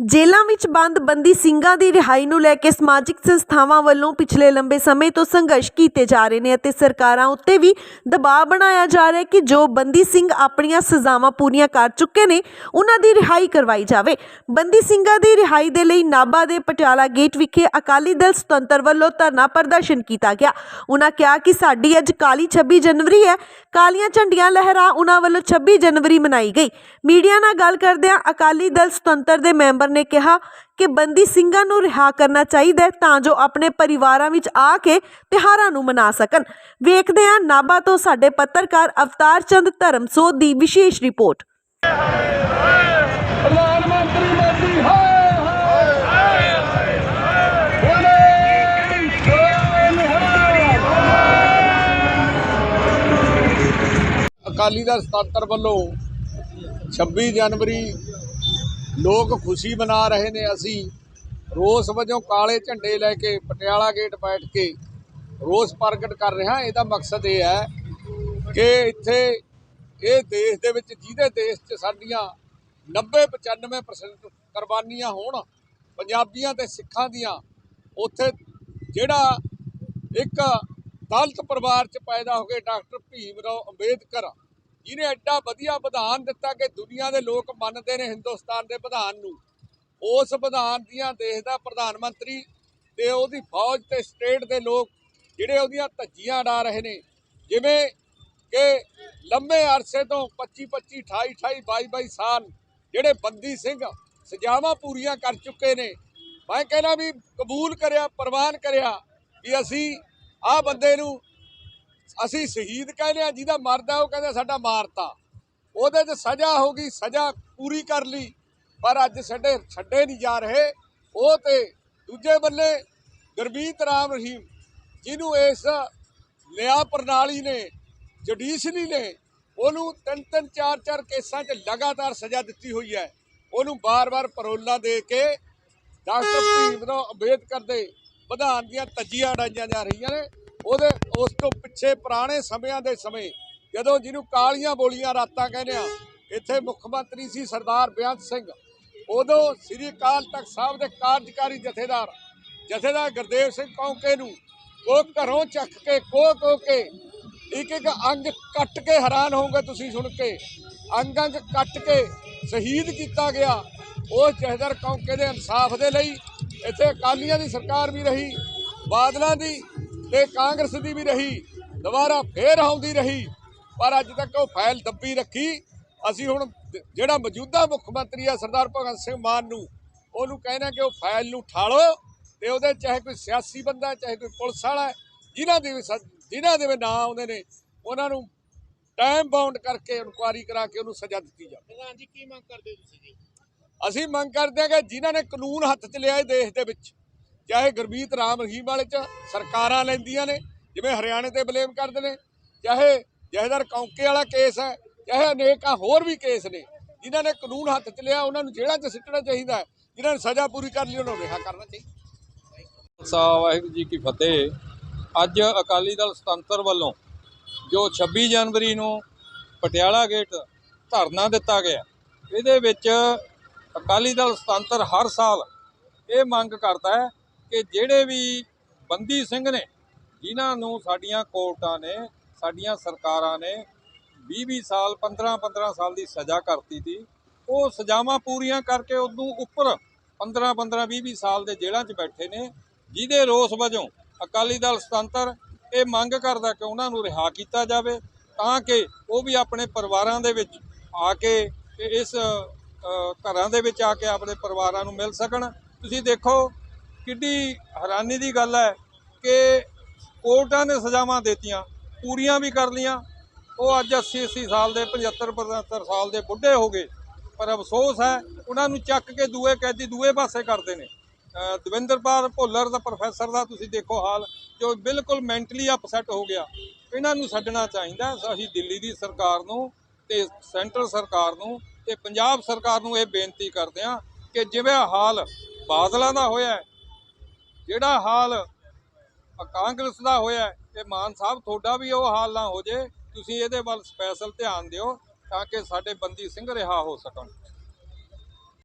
ਜੇਲ੍ਹਾਂ ਵਿੱਚ ਬੰਦ ਬੰਦੀ ਸਿੰਘਾਂ ਦੀ ਰਿਹਾਈ ਨੂੰ ਲੈ ਕੇ ਸਮਾਜਿਕ ਸੰਸਥਾਵਾਂ ਵੱਲੋਂ ਪਿਛਲੇ ਲੰਬੇ ਸਮੇਂ ਤੋਂ ਸੰਘਰਸ਼ ਕੀਤੇ ਜਾ ਰਹੇ ਨੇ ਅਤੇ ਸਰਕਾਰਾਂ ਉੱਤੇ ਵੀ ਦਬਾਅ ਬਣਾਇਆ ਜਾ ਰਿਹਾ ਹੈ ਕਿ ਜੋ ਬੰਦੀ ਸਿੰਘ ਆਪਣੀਆਂ ਸਜ਼ਾਵਾਂ ਪੂਰੀਆਂ ਕਰ ਚੁੱਕੇ ਨੇ, ਉਹਨਾਂ ਦੀ ਰਿਹਾਈ ਕਰਵਾਈ ਜਾਵੇ। ਬੰਦੀ ਸਿੰਘਾਂ ਦੀ ਰਿਹਾਈ ਦੇ ਲਈ ਨਾਭਾ ਦੇ ਪਟਿਆਲਾ ਗੇਟ ਵਿਖੇ ਅਕਾਲੀ ਦਲ ਸੁਤੰਤਰ ਵੱਲੋਂ ਧਰਨਾ ਪ੍ਰਦਰਸ਼ਨ ਕੀਤਾ ਗਿਆ। ਉਹਨਾਂ ਕਿਹਾ ਕਿ ਸਾਡੀ ਅੱਜ ਕਾਲੀ 26 ਜਨਵਰੀ ਹੈ। ਕਾਲੀਆਂ ਝੰਡੀਆਂ ਲਹਿਰਾ ਉਹਨਾਂ ਵੱਲੋਂ 26 ਜਨਵਰੀ ਮਨਾਈ ਗਈ। ਮੀਡੀਆ ਨਾਲ ਗੱਲ ਕਰਦਿਆਂ ਅਕਾਲੀ ਦਲ ਸੁਤੰਤਰ ਦੇ ਮੈਂਬਰ ਨੇ ਕਿਹਾ ਕਿ ਬੰਦੀ ਸਿੰਘਾਂ ਨੂੰ ਰਿਹਾ ਕਰਨਾ ਚਾਹੀਦਾ ਹੈ ਤਾਂ ਜੋ ਆਪਣੇ ਪਰਿਵਾਰਾਂ ਵਿੱਚ ਆ ਕੇ ਤਿਹਾਰਾਂ ਨੂੰ ਮਨਾ ਸਕਣ। ਵੇਖਦੇ ਹਾਂ ਨਾਭਾ ਤੋਂ ਸਾਡੇ ਪੱਤਰਕਾਰ ਅਵਤਾਰ ਚੰਦ ਧਰਮਸੋਤ ਦੀ ਵਿਸ਼ੇਸ਼ ਰਿਪੋਰਟ। ਅਕਾਲੀ ਦਲ ਸਤਾਤਰ ਵੱਲੋਂ 26 ਜਨਵਰੀ ਲੋਕ ਖੁਸ਼ੀ ਮਨਾ ਰਹੇ ਨੇ ਅਸੀਂ। ਰੋਸ ਵਜੋਂ ਕਾਲੇ ਝੰਡੇ ਲੈ ਕੇ ਪਟਿਆਲਾ ਗੇਟ ਬੈਠ ਕੇ ਰੋਸ ਪ੍ਰਗਟ ਕਰ ਰਹੇ ਹਾਂ। ਇਹਦਾ ਮਕਸਦ ਇਹ ਹੈ ਕਿ ਇੱਥੇ ਇਹ ਦੇਸ਼ ਦੇ ਵਿੱਚ ਜਿਹਦੇ ਦੇਸ਼ 'ਚ ਸਾਡੀਆਂ 90 95% ਕੁਰਬਾਨੀਆਂ ਹੋਣ, ਪੰਜਾਬੀਆਂ ਤੇ ਸਿੱਖਾਂ ਦੀਆਂ, ਉੱਥੇ ਜਿਹੜਾ ਇੱਕ ਦਲਤ ਪਰਿਵਾਰ 'ਚ ਪੈਦਾ ਹੋ ਕੇ ਡਾਕਟਰ ਭੀਮ ਰਾਓ ਅੰਬੇਦਕਰ ਜਿਹਨੇ ਐਡਾ ਵਧੀਆ ਵਿਧਾਨ ਦਿੱਤਾ ਕਿ ਦੁਨੀਆ ਦੇ ਲੋਕ ਮੰਨਦੇ ਨੇ ਹਿੰਦੁਸਤਾਨ ਦੇ ਵਿਧਾਨ ਨੂੰ, ਉਸ ਵਿਧਾਨ ਦੀਆਂ ਦੇਸ਼ ਦਾ ਪ੍ਰਧਾਨ ਮੰਤਰੀ ਤੇ ਉਹਦੀ ਫੌਜ ਤੇ ਸਟੇਟ ਦੇ ਲੋਕ ਜਿਹੜੇ ਉਹਦੀਆਂ ਧੱਜੀਆਂ ਡਾ ਰਹੇ ਨੇ। ਜਿਵੇਂ ਕਿ ਲੰਮੇ ਅਰਸੇ ਤੋਂ 25 25 28 28 22 22 ਸਾਲ ਜਿਹੜੇ ਬੰਦੀ ਸਿੰਘ ਸਜ਼ਾਵਾਂ ਪੂਰੀਆਂ ਕਰ ਚੁੱਕੇ ਨੇ। ਮੈਂ ਕਹਿੰਦਾ ਵੀ ਕਬੂਲ ਕਰਿਆ, ਪ੍ਰਵਾਨ ਕਰਿਆ ਵੀ ਅਸੀਂ ਆਹ ਬੰਦੇ ਨੂੰ ਅਸੀਂ ਸ਼ਹੀਦ ਕਹਿੰਦੇ ਆ ਜਿਹਦਾ ਮਰਦਾ ਉਹ ਕਹਿੰਦਾ ਸਾਡਾ ਮਾਰਤਾ। ਉਹਦੇ 'ਚ ਸਜ਼ਾ ਹੋ ਗਈ, ਸਜ਼ਾ ਪੂਰੀ ਕਰ ਲਈ। ਪਰ ਅੱਜ ਸਾਡੇ ਛੱਡੇ ਨਹੀਂ ਜਾ ਰਹੇ। ਉਹ ਤੇ ਦੂਜੇ ਬੰਨੇ ਗੁਰਮੀਤ ਰਾਮ ਰਹੀਮ, ਜਿਹਨੂੰ ਇਸ ਨਿਆਂ ਪ੍ਰਣਾਲੀ ਨੇ, ਜੁਡੀਸ਼ਰੀ ਨੇ, ਉਹਨੂੰ ਤਿੰਨ ਤਿੰਨ, ਚਾਰ ਚਾਰ ਕੇਸਾਂ 'ਚ ਲਗਾਤਾਰ ਸਜ਼ਾ ਦਿੱਤੀ ਹੋਈ ਹੈ। ਉਹਨੂੰ ਬਾਰ-ਬਾਰ ਪਰੋਲਾ ਦੇ ਕੇ ਡਾਕਟਰ ਭੀਮ ਰਾਓ ਅੰਬੇਦਕਰ ਦੇ ਵਿਧਾਨ ਦੀਆਂ ਤੱਜੀਆਂ ਉਡਾਈਆਂ ਜਾ ਰਹੀਆਂ ਨੇ। ਉਹਦੇ ਉਸ ਤੋਂ ਪਿੱਛੇ ਪੁਰਾਣੇ ਸਮਿਆਂ ਦੇ ਸਮੇਂ, ਜਦੋਂ ਜਿਹਨੂੰ ਕਾਲੀਆਂ ਬੋਲੀਆਂ ਰਾਤਾਂ ਕਹਿੰਦੇ ਆ, ਇੱਥੇ ਮੁੱਖ ਮੰਤਰੀ ਸੀ ਸਰਦਾਰ ਬੇਅੰਤ ਸਿੰਘ। ਉਦੋਂ ਸ੍ਰੀ ਅਕਾਲ ਤਖਤ ਸਾਹਿਬ ਦੇ ਕਾਰਜਕਾਰੀ ਜਥੇਦਾਰ ਜਥੇਦਾਰ ਗੁਰਦੇਵ ਸਿੰਘ ਕੌਂਕੇ ਨੂੰ ਉਹ ਘਰੋਂ ਚੱਕ ਕੇ ਕੋਹ ਕੋਹ ਕੇ ਇੱਕ ਇੱਕ ਅੰਗ ਕੱਟ ਕੇ ਹੈਰਾਨ ਹੋਵੋਗੇ ਤੁਸੀਂ ਸੁਣ ਕੇ। ਅੰਗ ਅੰਗ ਕੱਟ ਕੇ ਸ਼ਹੀਦ ਕੀਤਾ ਗਿਆ ਉਸ ਜਥੇਦਾਰ ਕੌਂਕੇ ਦੇ ਇਨਸਾਫ ਦੇ ਲਈ। ਇੱਥੇ ਅਕਾਲੀਆਂ ਦੀ ਸਰਕਾਰ ਵੀ ਰਹੀ, ਬਾਦਲਾਂ ਦੀ ਤੇ ਕਾਂਗਰਸ ਦੀ ਵੀ ਰਹੀ ਦੁਬਾਰਾ ਫੇਰ ਆਉਂਦੀ ਰਹੀ ਪਰ ਅੱਜ ਤੱਕ ਉਹ ਫਾਈਲ ਦੱਬੀ ਰੱਖੀ। ਅਸੀਂ ਹੁਣ ਜਿਹੜਾ ਮੌਜੂਦਾ ਮੁੱਖ ਮੰਤਰੀ ਆ ਸਰਦਾਰ ਭਗਤ ਸਿੰਘ ਮਾਨ ਨੂੰ ਉਹਨੂੰ ਕਹਿਣਾ ਕਿ ਉਹ ਫਾਈਲ ਨੂੰ ਠਾਲੋ ਤੇ ਉਹਦੇ ਚਾਹੇ ਕੋਈ ਸਿਆਸੀ ਬੰਦਾ ਚਾਹੇ ਕੋਈ ਪੁਲਿਸ ਵਾਲਾ ਜਿਨ੍ਹਾਂ ਦੇ ਵੀ ਜਿਨ੍ਹਾਂ ਦੇ ਨਾਂ ਆਉਂਦੇ ਨੇ ਉਹਨਾਂ ਨੂੰ ਟਾਈਮ ਬਾਉਂਡ ਕਰਕੇ ਇਨਕੁਆਰੀ ਕਰਾ ਕੇ ਉਹਨੂੰ ਸਜ਼ਾ ਦਿੱਤੀ ਜਾਵੇ। ਪ੍ਰਧਾਨ ਜੀ ਕੀ ਮੰਗ ਕਰਦੇ ਤੁਸੀਂ ਜੀ? ਅਸੀਂ ਮੰਗ ਕਰਦੇ ਹਾਂ ਕਿ ਜਿਨ੍ਹਾਂ ਨੇ ਕਾਨੂੰਨ ਹੱਥ 'ਚ ਲਿਆ ਇਹ ਦੇਸ਼ ਦੇ ਵਿੱਚ ਚਾਹੇ ਗੁਰਮੀਤ ਰਾਮ ਰਹੀਮ ਵਾਲੇ 'ਚ ਸਰਕਾਰਾਂ ਲੈਂਦੀਆਂ ਨੇ, ਜਿਵੇਂ ਹਰਿਆਣੇ ਤੇ ਬਲੇਮ ਕਰਦੇ ਨੇ, ਚਾਹੇ ਜਹੇਦਾਰ ਕੌਂਕੇ ਵਾਲਾ ਕੇਸ ਹੈ, ਚਾਹੇ ਅਨੇਕਾਂ ਹੋਰ ਵੀ ਕੇਸ ਨੇ, ਜਿਨ੍ਹਾਂ ਨੇ ਕਾਨੂੰਨ ਹੱਥ 'ਚ ਲਿਆ, ਉਹਨਾਂ ਨੂੰ ਜੇਲ੍ਹਾਂ 'ਚ ਸਿੱਟਣਾ ਚਾਹੀਦਾ ਹੈ, ਜਿਨ੍ਹਾਂ ਨੇ ਸਜ਼ਾ ਪੂਰੀ ਕਰ ਲਈ ਉਹਨਾਂ ਨੂੰ ਰਿਹਾ ਕਰਨਾ ਚਾਹੀਦਾ। ਸਾਹਿਬ ਵਾਹਿਗੁਰੂ ਜੀ ਕੀ ਫਤਿਹ। ਅੱਜ ਅਕਾਲੀ ਦਲ ਸੁਤੰਤਰ ਵੱਲੋਂ ਜੋ 26 ਜਨਵਰੀ ਨੂੰ ਪਟਿਆਲਾ ਗੇਟ ਧਰਨਾ ਦਿੱਤਾ ਗਿਆ, ਇਹਦੇ ਵਿੱਚ ਅਕਾਲੀ ਦਲ ਸੁਤੰਤਰ ਹਰ ਸਾਲ ਇਹ ਮੰਗ ਕਰਦਾ ਹੈ ਕਿ ਜਿਹੜੇ ਵੀ ਬੰਦੀ ਸਿੰਘ ਨੇ, ਜਿਨ੍ਹਾਂ ਨੂੰ ਸਾਡੀਆਂ ਕੋਰਟਾਂ ਨੇ, ਸਾਡੀਆਂ ਸਰਕਾਰਾਂ ਨੇ 20-20 ਸਾਲ 15-15 ਸਾਲ ਦੀ ਸਜ਼ਾ ਕਰਤੀ ਸੀ, ਉਹ ਸਜ਼ਾਵਾਂ ਪੂਰੀਆਂ ਕਰਕੇ ਉਦੋਂ ਉੱਪਰ 15-15 20-20 ਸਾਲ ਦੇ ਜੇਲ੍ਹਾਂ 'ਚ ਬੈਠੇ ਨੇ, ਜਿਹਦੇ ਰੋਸ ਵਜੋਂ ਅਕਾਲੀ ਦਲ ਸੁਤੰਤਰ, ਇਹ ਮੰਗ ਕਰਦਾ ਕਿ ਉਹਨਾਂ ਨੂੰ ਰਿਹਾ ਕੀਤਾ ਜਾਵੇ, ਤਾਂ ਕਿ ਉਹ ਵੀ ਆਪਣੇ ਪਰਿਵਾਰਾਂ ਦੇ ਵਿੱਚ ਆ ਕੇ ਇਸ ਘਰਾਂ ਦੇ ਵਿੱਚ ਆ ਕੇ ਆਪਣੇ ਪਰਿਵਾਰਾਂ ਨੂੰ ਮਿਲ ਸਕਣ। ਤੁਸੀਂ ਦੇਖੋ ਕਿੱਡੀ ਹੈਰਾਨੀ ਦੀ ਗੱਲ ਹੈ ਕਿ ਕੋਰਟਾਂ ਨੇ ਸਜ਼ਾਵਾਂ ਦਿੱਤੀਆਂ, ਪੂਰੀਆਂ ਵੀ ਕਰ ਲੀਆਂ ਉਹ ਅੱਜ 80 80 ਸਾਲ ਦੇ 75 75 ਸਾਲ ਦੇ ਬੁੱਢੇ ਹੋ ਗਏ। ਪਰ ਅਫਸੋਸ ਹੈ, ਉਹਨਾਂ ਨੂੰ ਚੱਕ ਕੇ ਦੂਏ ਕੈਦੀ ਦੂਏ ਪਾਸੇ ਕਰਦੇ ਨੇ। ਦਵਿੰਦਰਪਾਲ ਭੋਲਰ ਦਾ ਪ੍ਰੋਫੈਸਰ ਦਾ ਤੁਸੀਂ ਦੇਖੋ ਹਾਲ, ਜੋ ਬਿਲਕੁਲ ਮੈਂਟਲੀ ਅਪਸੈਟ ਹੋ ਗਿਆ। ਇਹਨਾਂ ਨੂੰ ਛੱਡਣਾ ਚਾਹੀਦਾ। ਅਸੀਂ ਦਿੱਲੀ ਦੀ ਸਰਕਾਰ ਨੂੰ ਤੇ ਸੈਂਟਰ ਸਰਕਾਰ ਨੂੰ ਤੇ ਪੰਜਾਬ ਸਰਕਾਰ ਨੂੰ ਇਹ ਬੇਨਤੀ ਕਰਦੇ ਹਾਂ ਕਿ ਜਿਵੇਂ ਹਾਲ ਬਾਦਲਾਂ ਦਾ ਹੋਇਆ ਜਿਹੜਾ ਹਾਲ ਕਾਂਗਰਸ ਦਾ ਹੋਇਆ ਹੈ, ਇਹ ਮਾਨ ਸਾਹਿਬ ਤੁਹਾਡਾ ਵੀ ਉਹ ਹਾਲ ਨਾ ਹੋ ਜੇ ਤੁਸੀਂ ਇਹਦੇ ਵੱਲ ਸਪੈਸ਼ਲ ਧਿਆਨ ਦਿਓ ਤਾਂ ਕਿ ਸਾਡੇ ਬੰਦੀ ਸਿੰਘ ਰਿਹਾ ਹੋ ਸਕਣ।